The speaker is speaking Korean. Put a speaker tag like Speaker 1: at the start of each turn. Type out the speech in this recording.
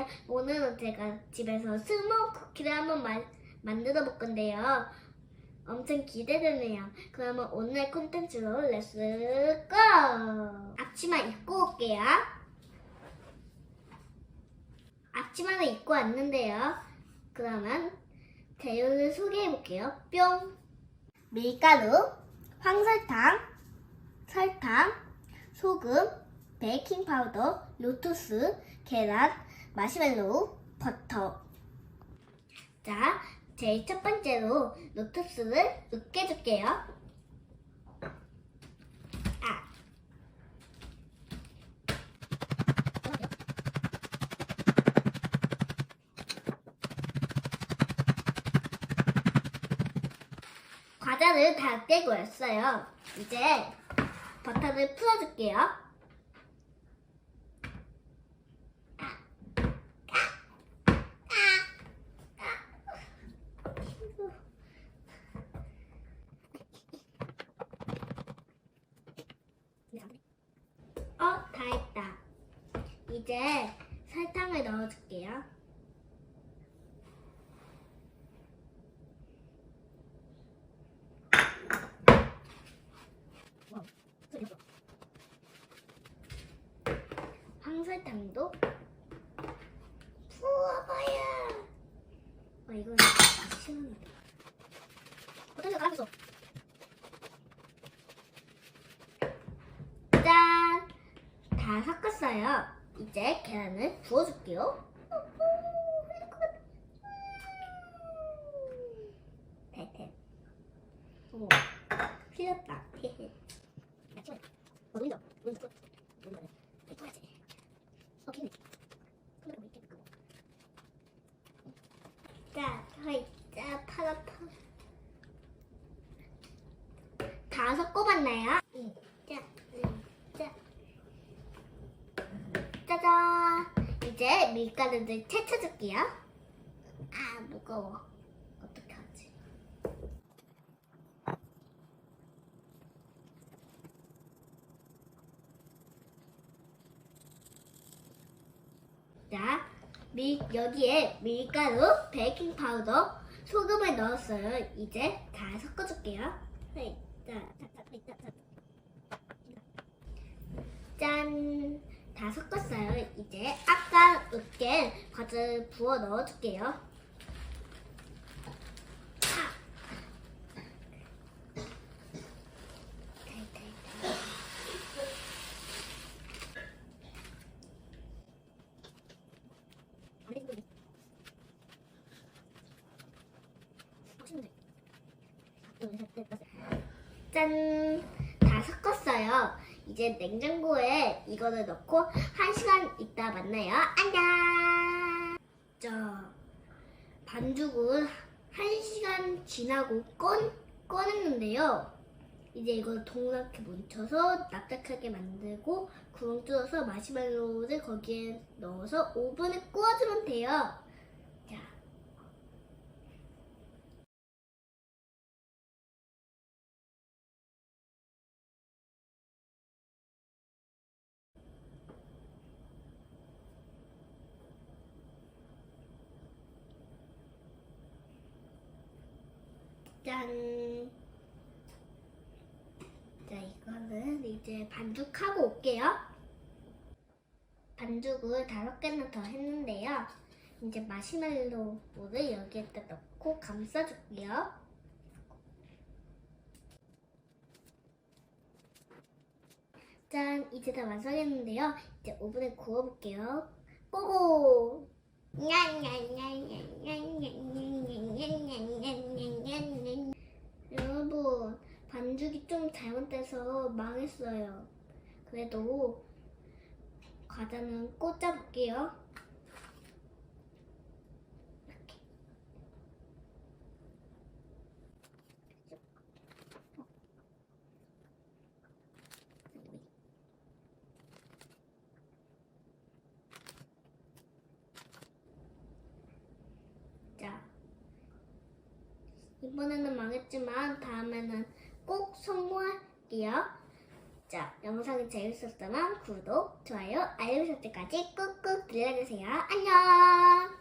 Speaker 1: 건데요. 오늘은 제가 집에서 스모 쿠키를 한번 마- 만들어 볼 건데요. 엄청 기대되네요. 그러면 오늘 콘텐츠로 렛츠 고! 앞치마 입고 올게요. 앞치마를 입고 왔는데요. 그러면 재료를 소개해 볼게요. 뿅! 밀가루, 황설탕, 설탕, 소금, 베이킹 파우더, 로투스, 계란, 마시멜로우, 버터. 자, 제일 첫 번째로 로투스를 으깨줄게요. 아. 과자를 다 떼고 왔어요. 이제 버터를 풀어줄게요. 어, 다 했다. 이제 설탕을 넣어줄게요. 황설탕도 부어봐요. 어, 이거 시원하다. 어떻게? 짠! 다 섞었어요. 이제 계란을 부어줄게요. 어, 더. 더. 더. 어, 뭐 끄고. 자, 허이, 자, 파라, 파. 다 섞어봤나요? 응. 자, 응. 자. 짜잔! 이제 밀가루를 채쳐줄게요. 아, 무거워. 어떻게 하지? 자, 밀, 여기에 밀가루, 베이킹 파우더, 소금을 넣었어요. 이제 다 섞어줄게요. 네. 짠! 다 섞었어요. 이제 아까 으깬 과자를 부어 넣어줄게요. 짠! 다 섞었어요. 이제 냉장고에 이거를 넣고 한시간 있다 만나요. 안녕! 자, 반죽을 한시간 지나고 꺼, 꺼냈는데요. 이제 이걸 동그랗게 뭉쳐서 납작하게 만들고 구멍 뚫어서 마시멜로우를 거기에 넣어서 오븐에 구워주면 돼요. 자, 짠. 자, 이거는 이제 반죽하고 올게요. 반죽을 다섯 개나 더 했는데요. 이제 마시멜로우를 여기에다 넣고 감싸줄게요. 짠, 이제 다 완성했는데요. 이제 오븐에 구워볼게요. 고고! 여러분, 반죽이 좀 잘못돼서 망했어요. 그래도 과자는 꽂아볼게요. 이번에는 망했지만 다음에는 꼭 성공할게요. 자, 영상이 재밌었다면 구독, 좋아요, 알림 설정까지 꾹꾹 눌러주세요. 안녕!